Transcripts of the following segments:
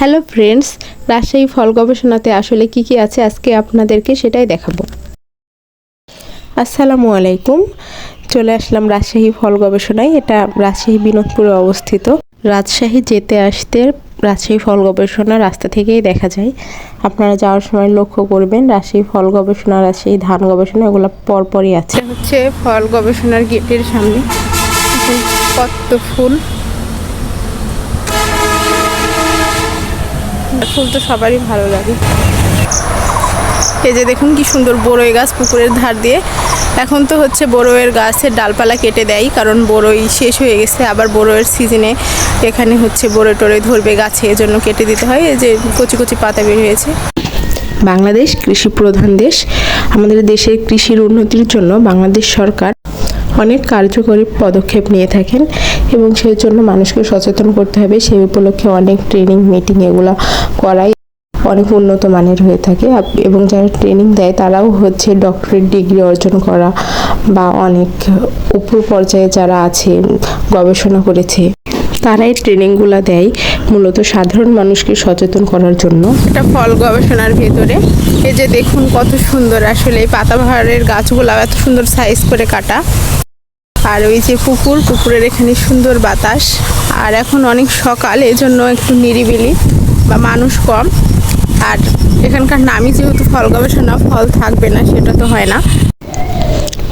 Hello friends, Rajshahi ফল গবেষণাতে আসলে কি কি আছে আজকে আপনাদেরকে সেটাই দেখাবো। আসসালামু আলাইকুম, চলে আসলাম রাজশাহী ফল গবেষণায়। এটা রাজশাহী বিনোদপুরে অবস্থিত। রাজশাহী যেতে আসতে রাজশাহী ফল গবেষণা রাস্তা থেকেই দেখা যায়। আপনারা যাওয়ার সময় লক্ষ্য করবেন, রাজশাহী ফল গবেষণা, রাজশাহী ধান গবেষণা, এগুলো পরপরই আছে। হচ্ছে ফল গবেষণার গেটের সামনে। কত ফুল। ফুল তো সবারই ভালো লাগে। এই যে দেখুন কি সুন্দর বড়ই গাছ পুকুরের ধার দিয়ে। এখন তো হচ্ছে বড়োয়ের গাছের ডালপালা কেটে দেয়, কারণ বড়ই শেষ হয়ে গেছে। আবার বড়োয়ের সিজনে এখানে হচ্ছে বড়ই টড়ই ধরবে গাছে, এজন্য কেটে দিতে হয়। এই যে কচি কচি পাতা বের হয়েছে। বাংলাদেশ কৃষি প্রধান দেশ। আমাদের দেশের কৃষির উন্নতির জন্য বাংলাদেশ সরকার অনেক কার্যকরী পদক্ষেপ নিয়ে থাকেন এবং সেই জন্য মানুষকে সচেতন করতে হবে। সেই উপলক্ষে অনেক ট্রেনিং মিটিং এগুলো করাই অনেক উন্নত মানের হয়ে থাকে। এবং যারা ট্রেনিং দেয় তারাও হচ্ছে ডক্টরেট ডিগ্রি অর্জন করা বা অনেক উপর পর্যায়ে যারা আছে, গবেষণা করেছে, তারাই ট্রেনিংগুলো দেয় মূলত সাধারণ মানুষকে সচেতন করার জন্য। এটা ফল গবেষণার ভেতরে, এই যে দেখুন কত সুন্দর আসলে এই পাতাবাহারের গাছগুলো এত সুন্দর সাইজ করে কাটা। আর ওই যে পুকুর, পুকুরের এখানে সুন্দর বাতাস। আর এখন অনেক সকাল, এজন্য একটু নিরিবিলি বা মানুষ কম। আর এখানকার নামই যেহেতু ফল গবেষণা, ফল থাকবে না, সেটা তো হয় না।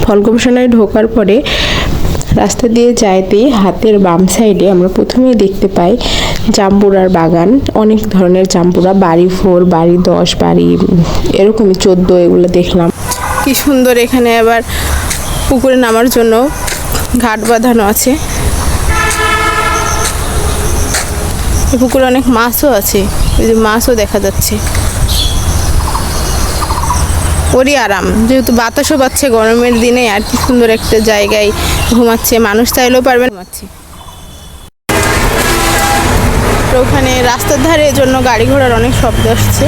ফল গবেষণায় ঢোকার পরে রাস্তা দিয়ে যাইতেই হাতের বাম সাইডে আমরা প্রথমেই দেখতে পাই জাম্বুরার বাগান। অনেক ধরনের জাম্বুরা, বাড়ি ফোর বাড়ি দশ, বাড়ি এরকমই চোদ্দ, এগুলো দেখলাম। কি সুন্দর এখানে আবার পুকুরে নামার জন্য ঘাট বাঁধানো আছে। পুকুরে অনেক মাছও আছে। ওই যে মাছও দেখা যাচ্ছে। ওরই আরাম। যেহেতু বাতাসও পাচ্ছে, গরমের দিনে আর কি সুন্দর একটা জায়গায় ঘুমাচ্ছে। মানুষ চাইলেও পারবে ঘুমাচ্ছে। তো ওখানে রাস্তার ধারে জন্য গাড়ি ঘোড়ার অনেক শব্দ আসছে।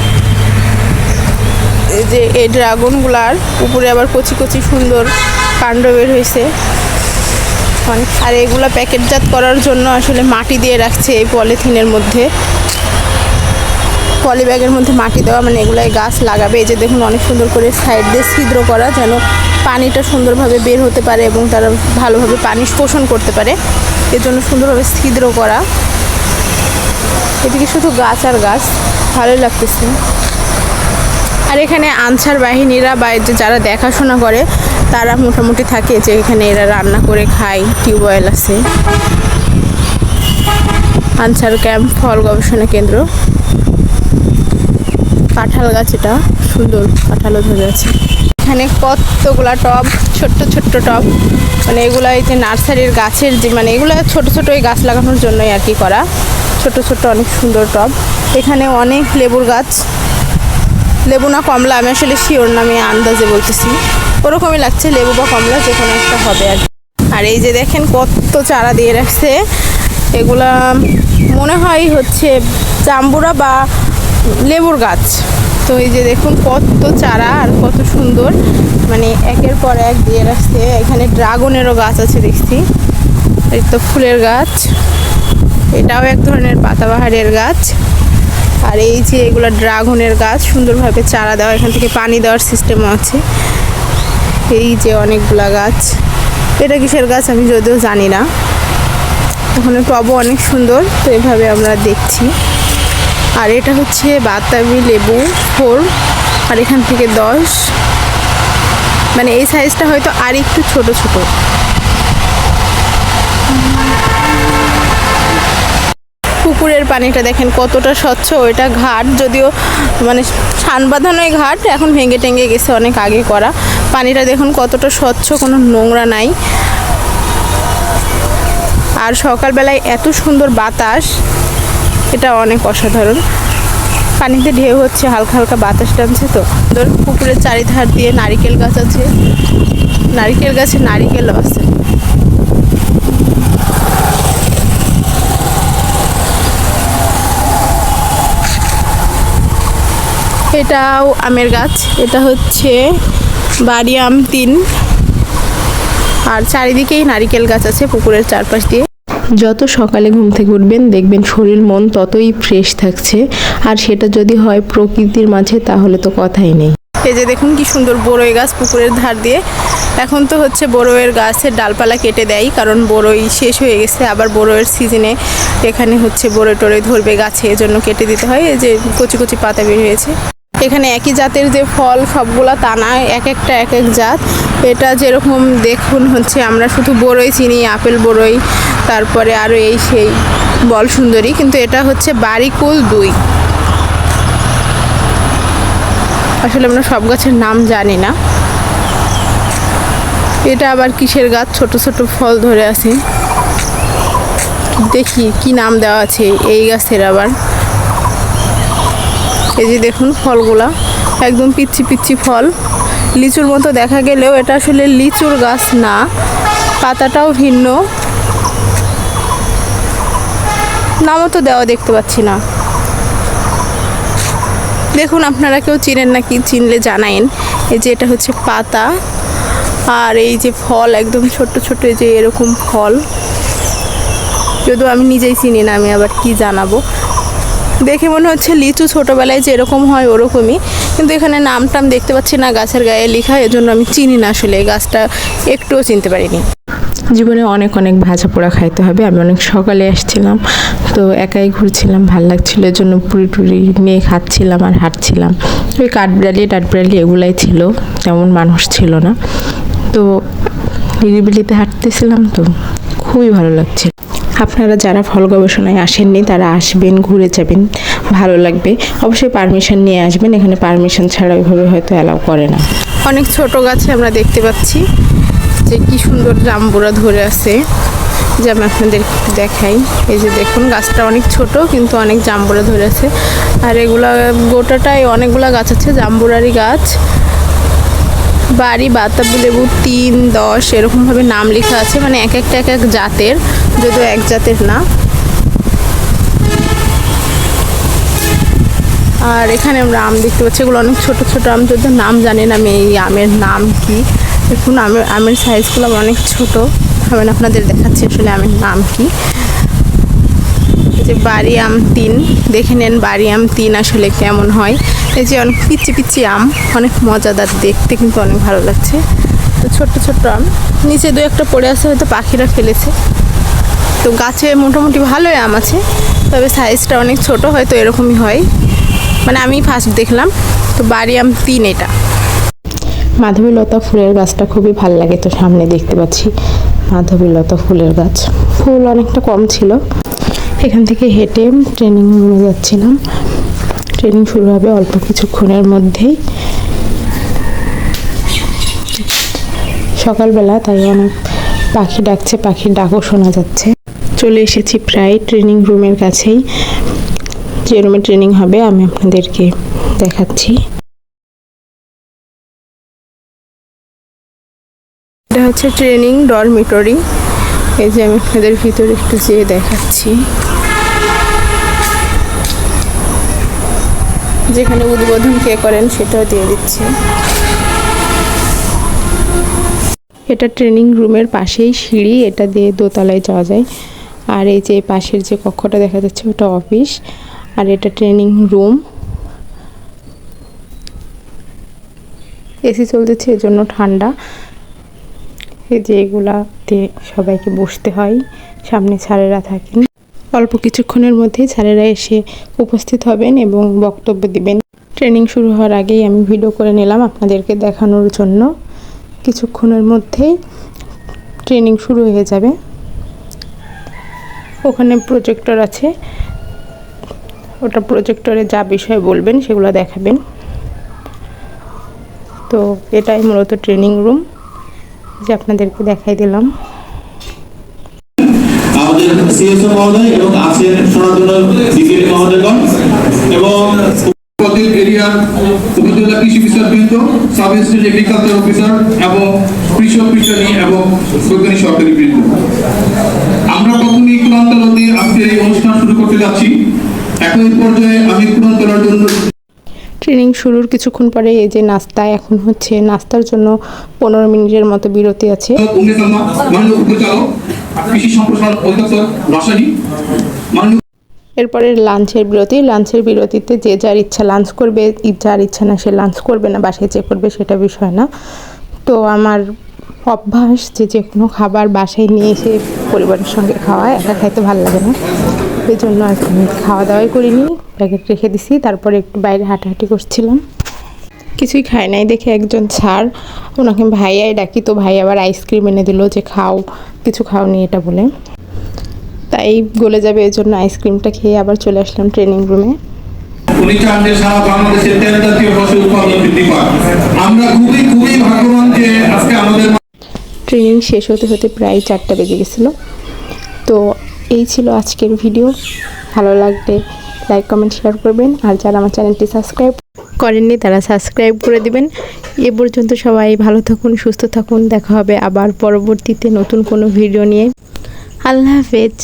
এই যে এই ড্রাগনগুলার উপরে আবার কচি কচি সুন্দর কাণ্ড বের হয়েছে। অনেক আর এগুলো প্যাকেটজাত করার জন্য আসলে মাটি দিয়ে রাখছে এই পলিথিনের মধ্যে। পলি ব্যাগের মধ্যে মাটি দেওয়া মানে এগুলাই গাছ লাগাবে। এই যে দেখুন, অনেক সুন্দর করে সাইড দিয়ে ছিদ্র করা, যেন পানিটা সুন্দরভাবে বের হতে পারে এবং তারা ভালোভাবে পানি শোষণ করতে পারে। এর জন্য সুন্দরভাবে ছিদ্র করা। এদিকে শুধু গাছ আর গাছ, ভালোই লাগতেছে। আর এখানে আনসার বাহিনীরা বা যারা দেখাশোনা করে তারা মোটামুটি থাকে যে এখানে এরা রান্না করে খায় টিউবওয়েল আছে। আনসার ক্যাম্প, ফল গবেষণা কেন্দ্র। কাঁঠাল গাছ এটা, সুন্দর কাঁঠালও ধরে আছে। এখানে কতগুলা টব, ছোট্ট ছোট্ট টব। মানে এগুলো এই যে নার্সারির গাছের যে মানে এগুলো ছোট ছোট ওই গাছ লাগানোর জন্যই আর কি করা। ছোট ছোট অনেক সুন্দর টব। এখানে অনেক লেবুর গাছ। লেবু না কমলা, আমি আসলে শিওর নামে আন্দাজে বলতেছি। ওরকমই লাগছে, লেবু বা কমলা যে কোনো একটা হবে আর। আর এই যে দেখেন কত চারা দিয়ে রাখছে, এগুলা মনে হয় হচ্ছে জাম্বুরা বা লেবুর গাছ। তো এই যে দেখুন কত চারা আর কত সুন্দর মানে একের পর এক দিয়ে রাখছে। এখানে ড্রাগনেরও গাছ আছে দেখছি, এই তো ফুলের গাছ। এটাও এক ধরনের পাতাবাহারের গাছ। আর এই যে এগুলো ড্রাগনের গাছ, সুন্দরভাবে চারা দেওয়া, এখান থেকে পানি দেওয়ার সিস্টেমও আছে। এই যে অনেকগুলা গাছ। এটা কিসের গাছ আমি যদিও জানি না। ওখানে টবও অনেক সুন্দর, তো এভাবে আমরা দেখছি। আর এটা হচ্ছে বাতাবি লেবু ফোর, আর এখান থেকে দশ। মানে এই সাইজটা হয়তো আর একটু ছোট ছোট। পুকুরের পানিটা দেখেন কতটা স্বচ্ছ, ওইটা ঘাট, যদিও মানে সান বাঁধানোই ঘাট, এখন ভেঙে টেঙ্গে গেছে অনেক আগে করা। পানিটা দেখুন কতটা স্বচ্ছ, কোনো নোংরা নাই। আর সকালবেলায় এত সুন্দর বাতাস, এটা অনেক অসাধারণ। পানিতে ঢেউ হচ্ছে, হালকা হালকা বাতাস টানছে তো। সুন্দর পুকুরের চারিধার দিয়ে নারিকেল গাছ আছে। নারিকেল গাছে নারিকেলও আছে। এটাও আমের গাছ, এটা হচ্ছে বাড়ি আম তিন। আর চারিদিকেই নারিকেল গাছ আছে পুকুরের চারপাশ দিয়ে। যত সকালে ঘুম থেকে উঠবেন দেখবেন শরীর মন ততই ফ্রেশ থাকছে। আর সেটা যদি হয় প্রকৃতির মাঝে তাহলে তো কথাই নেই। এই যে দেখুন কি সুন্দর বড়ই গাছ পুকুরের ধার দিয়ে। এখন তো হচ্ছে বড়ইয়ের গাছের ডালপালা কেটে দেয় কারণ বড়ই শেষ হয়ে গেছে। আবার বড়ইয়ের সিজনে এখানে হচ্ছে বড়ই টড়ই ধরবে গাছে এজন্য কেটে দিতে হয়। এই যে কচি কচি পাতা বের হয়েছে এখানে একই জাতের যে ফল সবগুলো তা না, এক একটা এক এক জাত। এটা যেরকম দেখুন হচ্ছে, আমরা শুধু বড়ই চিনি, আপেল বড়ই, তারপরে আরও এই সেই বল সুন্দরী, কিন্তু এটা হচ্ছে বাড়িকুল দুই। আসলে আমরা সব গাছের নাম জানি না। এটা আবার কিসের গাছ? ছোট ছোট ফল ধরে আছে। দেখি কি নাম দেওয়া আছে এই গাছের আবার। এই যে দেখুন ফলগুলা, একদম পিচ্ছি পিচ্ছি ফল। লিচুর মতো দেখা গেলেও এটা আসলে লিচুর গাছ না, পাতাটাও ভিন্ন। নামও তো দেওয়া দেখতে পাচ্ছি না। দেখুন আপনারা কেউ চিনেন নাকি, চিনলে জানাইন এই যে এটা হচ্ছে পাতা, আর এই যে ফল, একদম ছোট ছোট যে এরকম ফল। যদিও আমি নিজেই চিনি না, আমি আবার কি জানাব। দেখে মনে হচ্ছে লিচু ছোটোবেলায় যেরকম হয় ওরকমই। কিন্তু এখানে নাম টাম দেখতে পাচ্ছি না, গাছের গায়ে লেখা, এজন্য আমি চিনি না আসলে গাছটা একটুও চিনতে পারিনি। জীবনে অনেক অনেক ভাজা পোড়া খাইতে হবে, আমি অনেক সকালে আসছিলাম, তো একাই ঘুরছিলাম, ভালো লাগছিল এর জন্য পুরি টুরি নিয়ে খাচ্ছিলাম আর হাঁটছিলাম। ওই কাঠবিড়ালি, টাটবিড়ালি এগুলাই ছিল, তেমন মানুষ ছিল না। তো নিরিবিলিতে হাঁটতেছিলাম, তো খুবই ভালো লাগছে আপনারা যারা ফল গবেষণায় আসেননি, তারা আসবেন, ঘুরে যাবেন, ভালো লাগবে। অবশ্যই পারমিশন নিয়ে আসবেন, এখানে পারমিশন ছাড়া ওইভাবে হয়তো অ্যালাউ করে না। অনেক ছোট গাছে আমরা দেখতে পাচ্ছি যে কি সুন্দর জাম্বুরা ধরে আছে। যে আমি আপনাদের দেখাই। এই যে দেখুন, গাছটা অনেক ছোট, কিন্তু অনেক জাম্বুরা ধরে আছে। আর এগুলা গোটাটাই অনেকগুলা গাছ আছে, জাম্বুরারই গাছ। বাড়ি বাতাবি লেবু তিন, দশ, এরকমভাবে নাম লেখা আছে মানে এক একটা এক এক জাতের, যদিও এক জাতের না। আর এখানে আমরা আম দেখতে পাচ্ছি, এগুলো অনেক ছোট ছোট আম, যদিও নাম জানি না আমি এই আমের নাম কি। দেখুন, আমের আমের সাইজগুলো অনেক ছোট। আমি আপনাদের দেখাচ্ছি আসলে আমের নাম কি। যে বাড়ি আম তিন, দেখে নেন বাড়ি আম তিন আসলে কেমন হয়। এই যে অনেক পিচি পিচি আম, অনেক মজাদার দেখতে কিন্তু অনেক ভালো লাগছে। তো ছোট্ট ছোট্ট আম, নিচে দু একটা পড়ে আছে, হয়তো পাখিরা ফেলেছে। তো গাছে মোটামুটি ভালোই আম আছে, তবে সাইজটা অনেক ছোট, হয়তো এরকমই হয়। মানে আমি ফার্স্ট দেখলাম, তো বাড়ি আম তিন এটা। মাধবীলতা ফুলের গাছটা খুবই ভালো লাগে, তো সামনে দেখতে পাচ্ছি মাধবীলতা ফুলের গাছ। ফুল অনেকটা কম ছিল। এখান থেকে হেঁটে ট্রেনিং রুমে যাচ্ছিলাম। ট্রেনিং শুরু হবে অল্প কিছুক্ষণের মধ্যেই। সকালবেলা তাই অনেক পাখি ডাকছে, পাখির ডাকও শোনা যাচ্ছে। চলে এসেছি প্রায় ট্রেনিং রুমের কাছেই। যে রুমে ট্রেনিং হবে, আমি আপনাদেরকে দেখাচ্ছি। এটা হচ্ছে ট্রেনিং ডরমিটরি এই যে আমি আপনাদের ভিতরে একটু যেয়ে দেখাচ্ছি। যেখানে উদ্বোধন কে করেন সেটাও দিয়ে দিচ্ছি। এটা ট্রেনিং রুমের পাশেই সিঁড়ি, এটা দিয়ে দোতলায় যাওয়া যায়। আর এই যে পাশের যে কক্ষটা দেখা যাচ্ছে ওটা অফিস। আর এটা ট্রেনিং রুম। এসি চলতেছে, এজন্য ঠান্ডা। এই যে এগুলাতে সবাইকে বসতে হয়। সামনে স্যারেরা থাকেন। অল্প কিছুক্ষণের মধ্যেই স্যারেরা এসে উপস্থিত হবেন এবং বক্তব্য দিবেন। ট্রেনিং শুরু হওয়ার আগেই আমি ভিডিও করে নিলাম আপনাদেরকে দেখানোর জন্য। কিছুক্ষণের মধ্যেই ট্রেনিং শুরু হয়ে যাবে। ওখানে প্রজেক্টর আছে। ওটা প্রজেক্টরে যা বিষয় বলবেন সেগুলো দেখাবেন। তো এটাই মূলত ট্রেনিং রুম যে আপনাদেরকে দেখাই দিলাম। আমাদের সিএসও মহোদয় এবং আছেন সনাতন ডিসিএল মহোদয়গণ এবং উপজেলা কৃষি সাব স্টেট এগ্রিকালচার অফিসার এবং কৃষক এবং বৈজ্ঞানিক সরকারি বৃন্দ। আমরা কুলান্তলাতে আজকের এই অনুষ্ঠান শুরু করতে যাচ্ছি। এখন পর্যায়ে আমি কুলান্তলার জন্য ট্রেনিং শুরুর কিছুক্ষণ পরে এই যে নাস্তা এখন হচ্ছে নাস্তার জন্য পনেরো মিনিটের মতো বিরতি আছে। কৃষি সম্প্রসারণ অধিদপ্তর এরপরে লাঞ্চের বিরতি। লাঞ্চের বিরতিতে যে যার ইচ্ছা লাঞ্চ করবে যার ইচ্ছা না সে লাঞ্চ করবে না, বাসায় যে করবে সেটা বিষয় না। তো আমার অভ্যাস যে যে কোনো খাবার বাসায় নিয়ে এসে পরিবারের সঙ্গে খাওয়া একা খাইতে ভালো লাগে না। এই জন্য আর খাওয়া দাওয়াই করিনি, প্যাকেট রেখে দিছি, তারপরে একটু বাইরে হাঁটাহাঁটি করছিলাম। কিছুই খায় নাই। দেখে একজন ছাড় ওনাকে ভাইয়াই ডাকি তো ভাই আবার আইসক্রিম এনে দিল যে খাও কিছু খাওনি এটা বলে। তাই গলে যাবে এই জন্য আইসক্রিমটা খেয়ে আবার চলে আসলাম ট্রেনিং রুমে। উনি চান যে সারা বাংলাদেশে তেল জাতীয় ফসল উৎপাদন বৃদ্ধি পায় আমরা খুবই খুবই ভাগ্যবান যে আজকে আমাদের ট্রেনিং শেষ হতে হতে প্রায় চারটা বেজে গেছিল। তো এই ছিল আজকের ভিডিও। ভালো লাগলে লাইক কমেন্ট শেয়ার করবেন। আর যারা আমার চ্যানেলটি সাবস্ক্রাইব করেননি, তারা সাবস্ক্রাইব করে দিবেন। এ পর্যন্ত সবাই ভালো থাকুন, সুস্থ থাকুন। দেখা হবে আবার পরবর্তীতে নতুন কোনো ভিডিও নিয়ে। আল্লাহ হাফেজ।